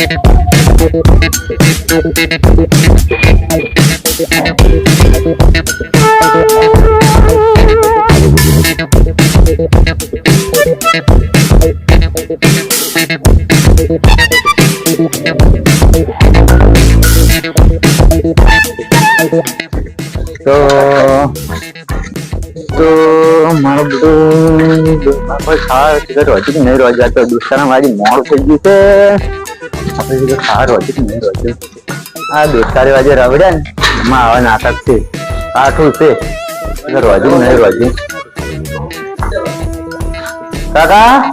તો તો મારું બધું બાપા ખાવા ટિકટ હતી કે નહીં રોજ આ તો દોસ્તાના મારી મોડ થઈ ગયું છે આપણે જે ખાવા હતી કે નહીં રોજ આ દોસ્તારી વાજે રવડ્યા ને એમાં આવા નાટક છે. આઠું છે? એટલે નહીં રોજી. કાકા?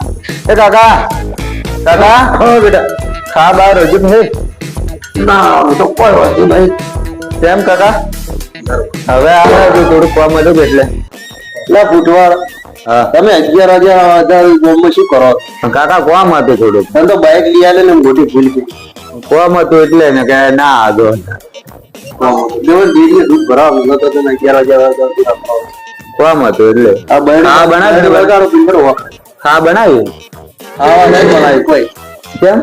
એ કાકા? કાકા? હા બેટા. ખા બા રોજી નહીં? ના તો કોઈ વાંધો નહીં. કેમ કાકા? હવે આવે થોડું કોમ મળ્યું એટલે. લે ફૂટવાળ. તમે અગિયાર હજાર હજાર ગોમમાં શું કરો? કાકા કોમ હતું થોડુંક. તમે તો બાઇક લઈ આવે ને મોટી ભૂલ કોમ હતું એટલે ને કે ના આગો દીદી દૂધ ભરાવ ન તો તમે અગિયાર હજાર આપો. કોમ હતું એટલે. આ બનાવી. વગાડો પિંગર હા બનાવી આવા નહીં બનાવી કોઈ. કેમ?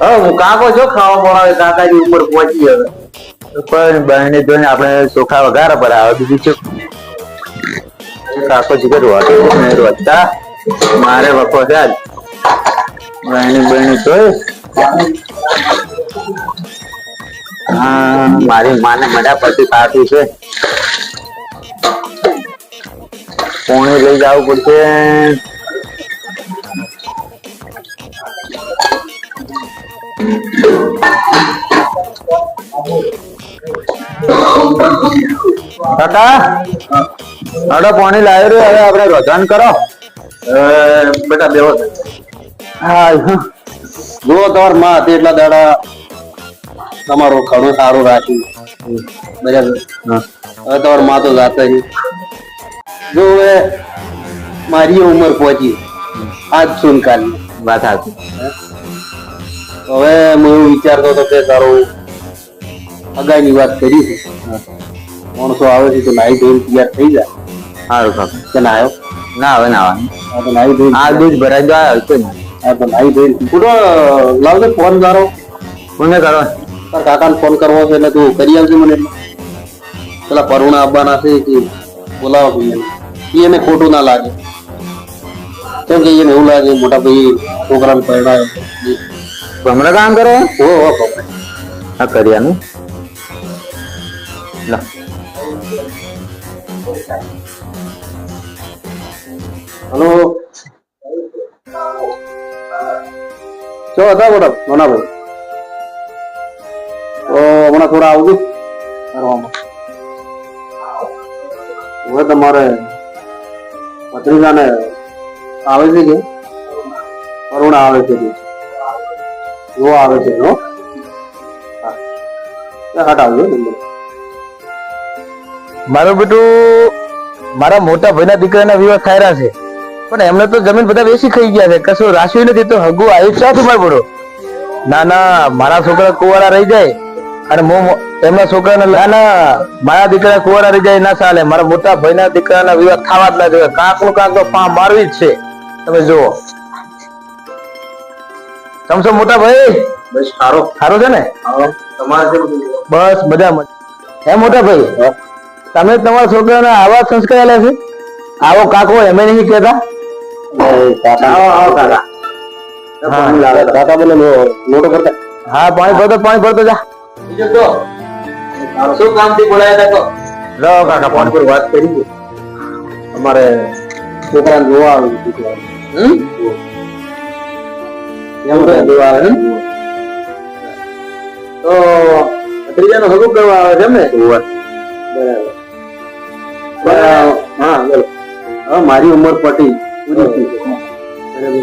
હવે હું કાકો છો ખાવા બનાવે કાકાની ઉંમર પહોંચી હવે. કોઈ બહેને જોઈને આપણે ચોખા વઘાર પર આવે બીજું કાકો જીગર રોજતા મારે વખો છે આજ. બહેની મારી માને મજા પછી કાપી છે. પોણી લઈ જવું પડશે. કાકા? હડો પાણી લાવ્યો રે હવે આપણે રોધન કરો. બેટા બેહો. હા જો તમારમાં હતી એટલા દાડા તમારું ઘણું સારું રાખ્યું. બરાબર? હવે તમારમાં તો જાતે છે જો હવે મારી ઉંમર પહોંચી. આજ સુન કાલી વાત હતી હવે હું એવું વિચારતો હતો કે તારું અગાઈની વાત કરી છે. માણસો આવે છે તો નાઈ ધોઈને તૈયાર થઈ જાય. સારું કાકા ના આવ્યો ના હવે ના આવે. આ તો નાઈ ધોઈને આ દૂધ ભરાઈ દો આવ્યો ને આ તો નાઈ ધોઈને પૂરો લાવજો ફોન કરો કોને કરો. તાર કાકાને ફોન કરવો છે એટલે તું કરી આવજે મને. પેલા પરુણા આવવાના છે કે બોલાવો ભાઈ એને ખોટું ના લાગે. કેમ કે એને એવું લાગે મોટા ભાઈ છોકરાને પરણાયો હમણાં કામ કરો? હો હો આ કર્યાનું લો. હલો. ચો હતા મોટા મોના ભાઈ તો હમણાં થોડા આવજો. હવે તમારે ભત્રીજાને આવે છે કે? કરુણા આવે છે જો આવે છે હટાવજો, નંબર. મારું બેટું મારા મોટા ભાઈના દીકરાના વિવાહ ખાયરા છે. પણ એમને તો જમીન બધા વેચી ખાઈ ગયા છે. કશું રાખ્યું નથી તો હગુ આવ્યું માર પડો ના ના મારા છોકરા કુવારા રહી જાય. અને હું એમના છોકરાને ના ના મારા દીકરા કુવારા રહી જાય ના ચાલે. મારા મોટા ભાઈના દીકરાના વિવાહ થવા જ ના જોઈએ. કાંકનું કાંક તો પા મારવી જ છે. તમે જુઓ. સમજો મોટા ભાઈ? બસ સારો. સારું છે ને? બસ મજા મજા. હે મોટા ભાઈ? તમે તમારા છોકરાને આવા સંસ્કાર આલ્યા છે? આવો કાકો એમ નહીં કહેતા? કાકા. હા. મોટો કરતા. હા પાણી ભરતો પાણી ભરતો જા. શું કામ બોલાયા હતા લો કાકા પર વાત કરી અમારે જોવા હમ? તો હગું કરવા આવે છે ને બરાબર. હા હવે મારી ઉંમર પટી. પૂરી થઈ છે. બરાબર.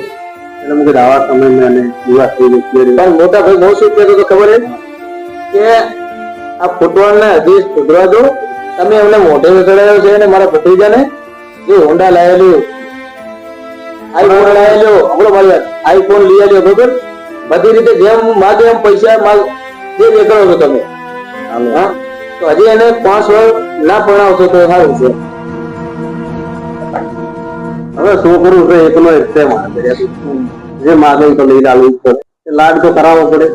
એટલે મુકે આવા સમયમાં અને વિવાહ થઈ ગયો. પણ મોટા ભાઈ બહુ શું કહેતો હતો ખબર કે આ ફૂટબોલ ને હજી સુધરવા દો. તમે એમને મોઢે ચડાવ્યો છે અને મારા ભત્રીજાને? જે હોન્ડા લાવેલું આઈફોન લાવેલો આપણો મારી આઈફોન લઈ આવ્યો બરોબર? બધી રીતે જેમ માગે એમ પૈસા માલ જે દેખાડો છો તમે. હા? તો હજી એને પાંચ વર્ષ ના ભણાવશો તો સારું છે. હવે છોકરું છે એકલો એક જે માગે તો લઈ પડે લાડ તો કરાવવો પડે.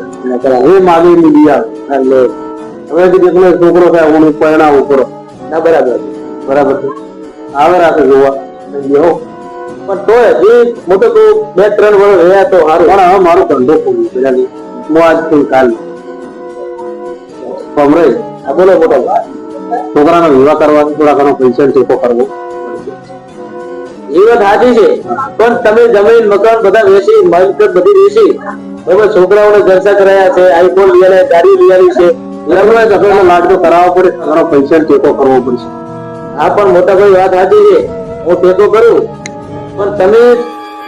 એ માગે બિયા એટલે હવે જેટલો છોકરો થાય હું પરણાવું કરો ના, બરાબર બરાબર છે. આવે રાખે જોવા. પણ તો જે મોટો તો બે, ત્રણ વર્ષ રહ્યા તો સારું. પણ હવે મારો ધંધો પૂરું પેલાની હું આજથી કાલ સમરે આ બોલો મોટો છોકરાનો વિવાહ કરવાનો થોડા ઘણો પૈસા ટેકો કરવો. એ સાચી છે. પણ તમે જમીન, મકાન બધા વેચી મિલકત બધી વેચી બરોબર છોકરાઓને જલસા કરાયા છે, આઈફોન લઈ ગાડી લઈ છે. લગ્ન સફેદનો લાગતો કરાવવો પડે તમારો પૈસા ટેકો કરવો પડશે. આ પણ મોટા ભાઈ વાત સાચી છે. હું ટેકો કરું. પણ તમે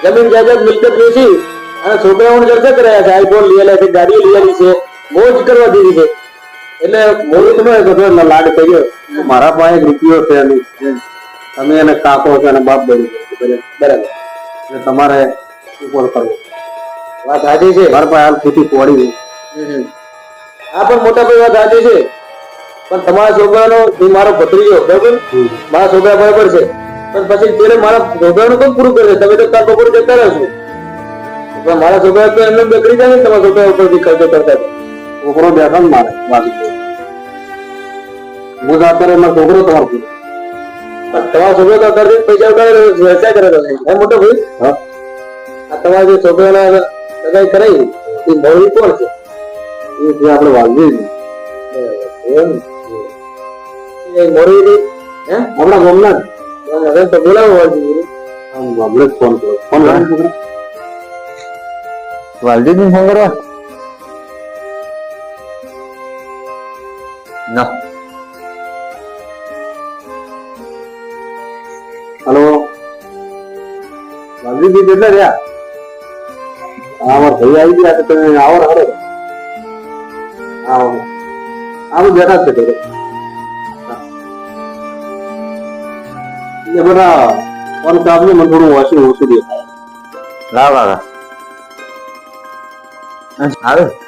જમીન, જાયદાદ મિલકત વેચી અને છોકરાઓને જલસા કરાયા છે, આઈફોન લઈ છે, ગાડી આવી છે, મોજ કરવા દીધી છે. એટલે મોજ તમે બધો લાડ કર્યો. મારા પાસે એક રૂપિયો છે નહીં તમે એને કાકો છે અને બાપ બની બરાબર. એટલે તમારે ઉપર કરવું. વાત સાચી છે? મારા પાસે હાલ ખેતી પડી આ પણ મોટા ભાઈ વાત સાચી છે. પણ તમારા છોકરાનો એ મારો ભત્રીજો બરાબર? મારા છોકરા બરાબર છે. પણ પછી તેને મારા છોકરાનું પણ પૂરું કરે? તમે તો તાર બપોર જતા રહેશો પણ મારા છોકરા તો એમને બગડી જાય ને તમારા છોકરા ઉપરથી ખર્ચો કરતા. છોકરો બેઠા ને મારે વાલી હું એમાં છોકરો તમારો પૂરો તમારો છોકરો તો અત્યારથી પૈસા ઉડાડે વ્યવસાય કરે છે. મોટો ભાઈ? આ તમારા જે છોકરાના સગાઈ કરાઈ એ મોડી કોણ છે? એ જે આપણે વાલજી હે? ગમના તો બોલાવો આમ હમણાં ફોન કરો ફોન કરો છોકરા? વાલજી નું ફોન કરવા ના. વાલજીભાઈ કેટલા રહ્યા. અમારા ભાઈ આવી ગયા છે તમે આવો હાલો. આવો. આમ બેઠા જ છે ઘરે. હા. એ બધા ફોન કાપને મને થોડું ઓછું ઓછું દેખાય. લાવ આવે?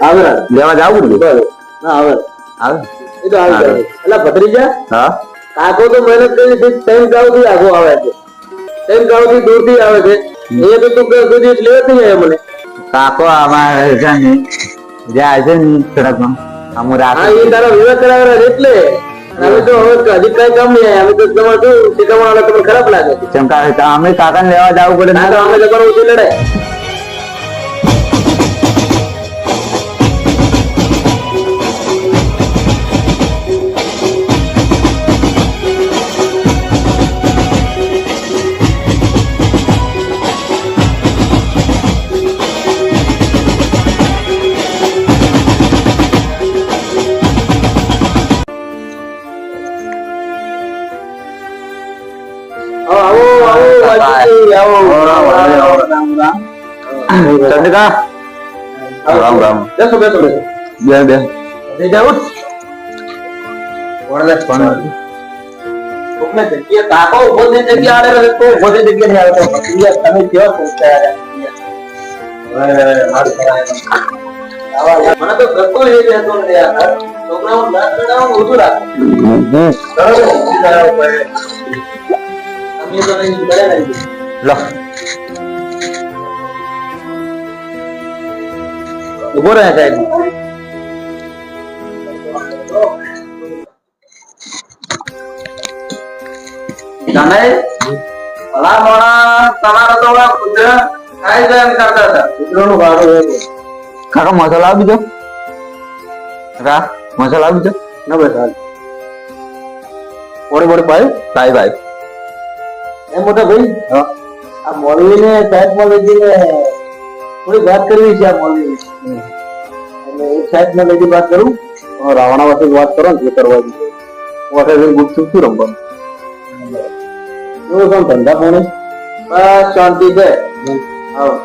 આવે લેવા જાવું ને? ના આવે. આવે? એ તો આવી એટલે ભત્રીજા? હા? કાકો તો મહેનત કરી છે ત્રણ ગાંવથી આગો આવે છે. ત્રણ ગાંવથી દૂર આવે છે. એ તો મને. કાકો આમાં ને જાય છે ને સડકમાં. અમુ હા એ તારા વિવાહ કરાવેલા એટલે. અમે તો હવે હજી કઈ કામ નહીં. અમે તો તમારે શું શીખવવા વાળા તમને ખરાબ લાગે ચમકા અમે કાકાને લેવા જવું પડે ના તો અમે તો ઓછી લડાય આવો આવો વાલજીભાઈ, આવો ચંદ્રિકા? રામ રામ. બેસો બેસો બેસો. બે બે. જઈ જાઓ. કોણને કોણ કોકને જગ્યા કાકો ઊભો થઈ જગ્યા આડે તો ઊભો થઈ જગ્યા નહીં આવતો તમે કેવા પહોંચતા યાર મને તો ગતો એ રહેતો નથી યાર. છોકરાઓ લાડ ચડાવવાનું ઓછું રાખો. લો. ઊભો તો મસાલા આપી દો. રા મસાલા આપી દો. ના, બસ, હાલ. મોડે બોડે, ભાઈ. ભાઈ ભાઈ એમ મોટા ભાઈ? આ મોલવીને સાહેબ જઈને થોડી વાત કરવી છે આ મોલવી એટલે એક સાહેબને લઈ જઈને વાત કરું. રાવણા વખતે વાત કરો ને જે કરવા દીધું વખતે જઈને ગુપચુપ શું રમવાનું? કેવું કોણ ધંધા પાણી? બસ શાંતિ છે. આવો.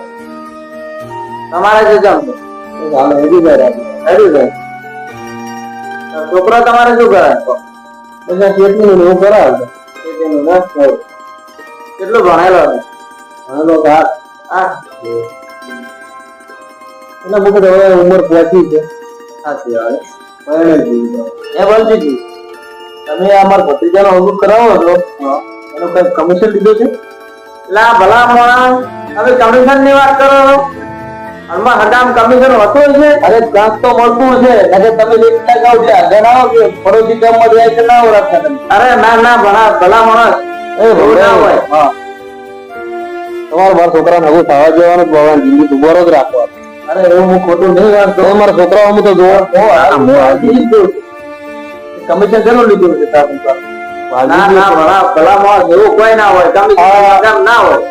તમારે શું કામ છે? હાલો હેડી જાય હેડી ભાઈ છોકરા તમારે શું કરાય બધા એવું કરાવે. ના? હોય. કેટલું ભણેલો છે? ભણેલો તો આ એટલે મુકે હવે ઉંમર પહોંચી છે. સાચી વાત. પરણે જીવી એ બોલજી તમે અમાર ભત્રીજાનો અમુક કરાવો હતો એનો કઈ કમિશન લીધો છે? લા ભલા માણસ તમે કમિશનની વાત કરો. આમાં હડામ કમિશન હોતું છે અરે કાંક તો મળતું હશે નકર તમે લેખતા જાઓ ત્યાં જણાવો કે પડોશી ગામમાં જાય કે ના ઓળખતા તમે. અરે ના ના ભણા ભલા માણસ. તમારે મારા છોકરા હગું થવા જવાનું ભગવાન જિંદગી ઊભો જ રાખવા. અરે એવું હું ખોટું નહીં વાંચતો મારા છોકરાઓ હું તો જોવા કમિશન શેનું લીધું છે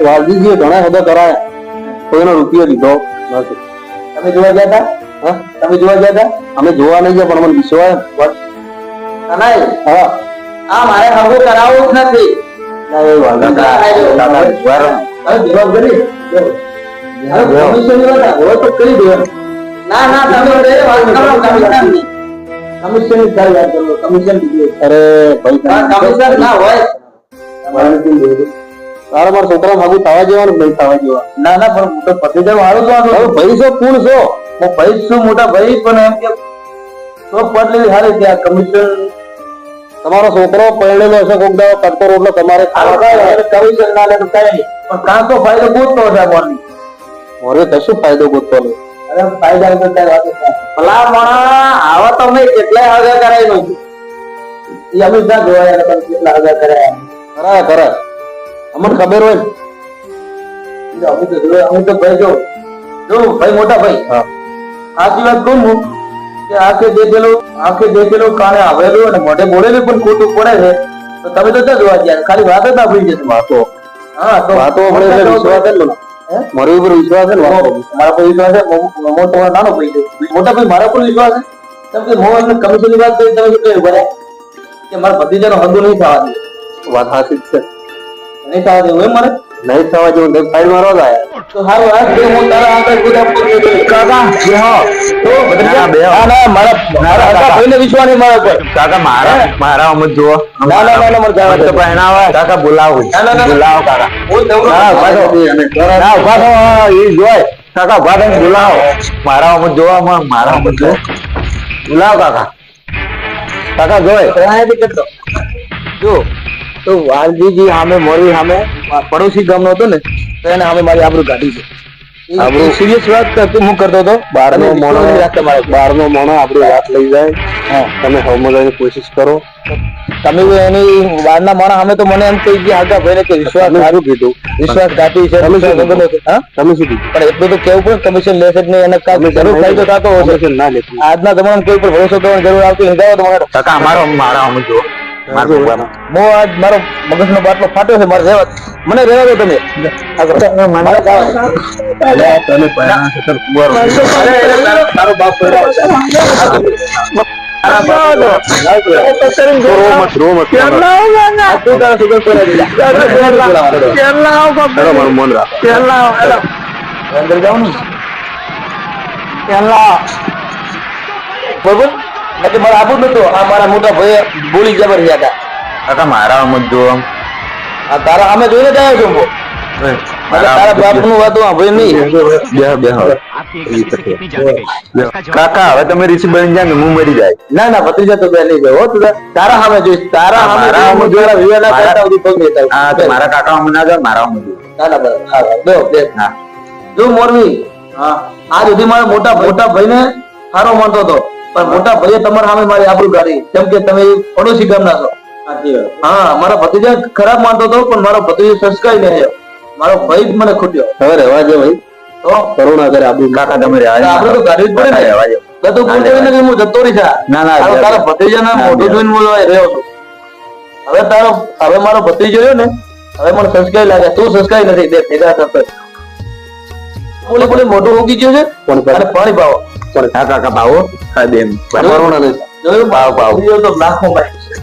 વાલજીજીએ ઘણા બધા કરાયા. કોઈનો રૂપિયો લીધો નથી. તમે જોવા ગયા હતા? હા? તમે જોવા ગયા હતા? અમે જોવા નહીં ગયા પણ મને વિશ્વાસ. હા. આ મારે હગું કરાવવું જ નથી. છોકરા માગું થવા જવાનું ભાઈ થવા જેવા ના ના પણ હું તો પતિ હારું હવે ભાઈ છો કુણ છો હું ભાઈ છું મોટા ભાઈ પણ એમ કે તો પદ લેવી હારી ત્યાં કમિશન તમારો છોકરો પરણેલો હશે કોક દાડો કરતો રોટલો તમારે ખાય કમિશન તો કઈ નહીં. પણ કાં તો ફાયદો ગોતતો હશે આ મોરની મોરે કશું ફાયદો ગોતતો નહીં. અરે ફાયદા વગર તારી વાત ના. ભલા મણા આવા તો મેં કેટલાય હગા કરાવી દઉં એ અમે ના જોવાય યાર તમે કેટલા હજાર કર્યા કરાય કરાય. અમને ખબર હોય ને. તો અમે તો ભાઈ જો જો ભાઈ મોટા ભાઈ. હા. સાચી વાત કહું હું કે આંખે દેખેલું આંખે દેખેલું કાણે આવેલું અને મોઢે બોલેલું પણ ખોટું પડે છે તો તમે તો ત્યાં જોવા ગયા ખાલી વાત જ આપણી છે વાતો. હા તો વાતો આપણે એટલે વિશ્વાસ ને મારી ઉપર વિશ્વાસ છે મારા પર વિશ્વાસ છે હું નાનો ભાઈ મોટા ભાઈ મારા પર વિશ્વાસ છે? તમે કે મો એટલે કમિશનની વાત કરી તમે શું કહ્યું બરાબર કે મારા ભત્રીજાનો હગું નહીં થવા દે. વાત સાચી છે. નહીં થવા દેવું એમ મારે નહીં થવા જેવું તો સાઈડ મારવા જ આયા. તો સારું આ જે હું તારા આગળ ગુદા પર કાકા બેહો તો ભત્રીજા ના ના મારા મારા કાકા ભાઈને વિશ્વાસ નહીં મારા પર કાકા મારા મારા અમુક જુઓ. ના ના ના ના મારે જવા. તો પહેણાવે કાકા બોલાવો. ના, ના, ના. બોલાવો કાકા. હું નવરો. ના ઊભા થો. ના ઊભા થો. હા, ઈ જોય કાકા ઊભા થઈને બોલાવો. મારા અમુક જોવા માં મારા અમુક જો બોલાવો કાકા. કાકા જોય અહીંયાથી કેટલો? જો તો વાલજીજી સામે મોરવી સામે પડોશી ગામનો હતો ને તો એને સામે મારી આબરૂ કાઢી છે. આબરૂ? સિરિયસ વાત કરતું હું કરતો હતો? અને મોણો. બારનો મોણો આબરૂ વાત લઈ જાય. હા. તમે લઈને કોશિશ કરો. તમે એની બહારના માણસ અમે તો મને એમ કહી ગયા આગા ભાઈને કે વિશ્વાસ સારું કીધું? વિશ્વાસઘાતી છે તમે શું વિશ્વાસ ઘાટી છે. તમે શું કીધું? પણ એટલું તો કેવું પડે કમિશન લેશે જ નહીં એને કામ જરૂર ફાયદો થતો હશે. આજના તમામ કોઈ પર ભરોસો કરવાની જરૂર આવતી નહીં. તમારે. કાકા અમારો મારા અમુક જુઓ હું મારો મગજનો બાટલો ફાટ્યો છે મારે રહેવા મને રહેવા દો તમે. તારો- બાપ બરોબર એટલે મારે આબુ નતું આ મારા મોટા ભાઈ બોલી જબર રહ્યા હતા. કાકા મારા જુઓ આ તારા અમે જોઈને જ આવ્યો છું હું. તારા બાપનું વાત ભાઈ નહીં. બેહો, બેહો. બેહો. કાકા હવે તમે ઋષિ બની જાય ને હું મરી જાય. ના ના ભત્રીજા તો બે નહીં તું તારા સામે જોઈશ. તારા હા, સામે મારા જોઈને સામે મારા ના મારા- કરતા સુધી પગ લેતા હા તો મારા કાકા અમને ના જાય મારા અમુક ના ના બરાબર. હા, હા. બેહો, બેહો. હા. જો મોરવી આ સુધી મારા મોટા મોટા ભાઈને સારો માનતો હતો. પણ મોટા ભાઈએ તમારા સામે મારી આબરૂ કાઢી કેમ કે તમે પડોશી ગામના છો. હા મારા ભત્રીજા ખરાબ માનતો હતો પણ મારો ભત્રીજો સંસ્કારી નહીં મારો ભાઈ જ મને ખૂટ્યો. હવે રહેવા દે ભાઈ. તો? કરુણા કરે આબરૂ. કાકા તમે રહેવા તો કાઢવી જ પડે ને. રહેવા દે. બધું ભૂલ કરીને બી હું જતો રહી જા. ના, ના, તારો- તારા ભત્રીજાના ના, મોઢું જોઈને હું રહ્યો છું. હવે તારો હવે મારો ભત્રીજો રહ્યો ને હવે મને સંસ્કારી લાગે. તું સંસ્કારી નથી. બે ભેગા થતો. બોલે બોલે મોઢું ઉગી ગયું છે? અને પાણી પાવો. હા કાકા પાવો હા બેન. કરુણા નથી. જોયું પાવ, પાવ. ભત્રીજો તો લાખો ભાઈ છે.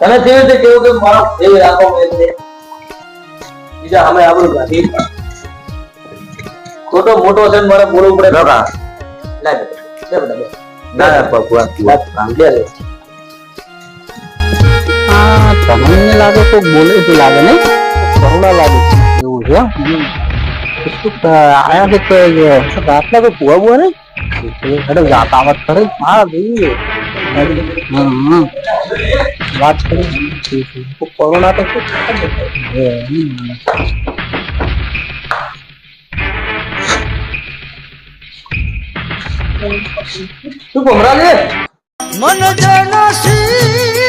તને કેવી રીતે કેવું કે મારો એ રાખો માં છે બીજા અમે આપણું ગાંધી ખોટો મોટો છે મારે બોલવું પડે કાકા ના બે બેટા, બે. ના ના ભગવાન બે રે. તમને લાગે તો બોલે લાગે ને કરુણા લાગે એવું છે आया कुछ रात में कुछ हुआ हुआ नहीं अरे जाता मत करे हाँ भाई बात करें कोरोना तो कुछ तू घुमरा ले मन जाना सी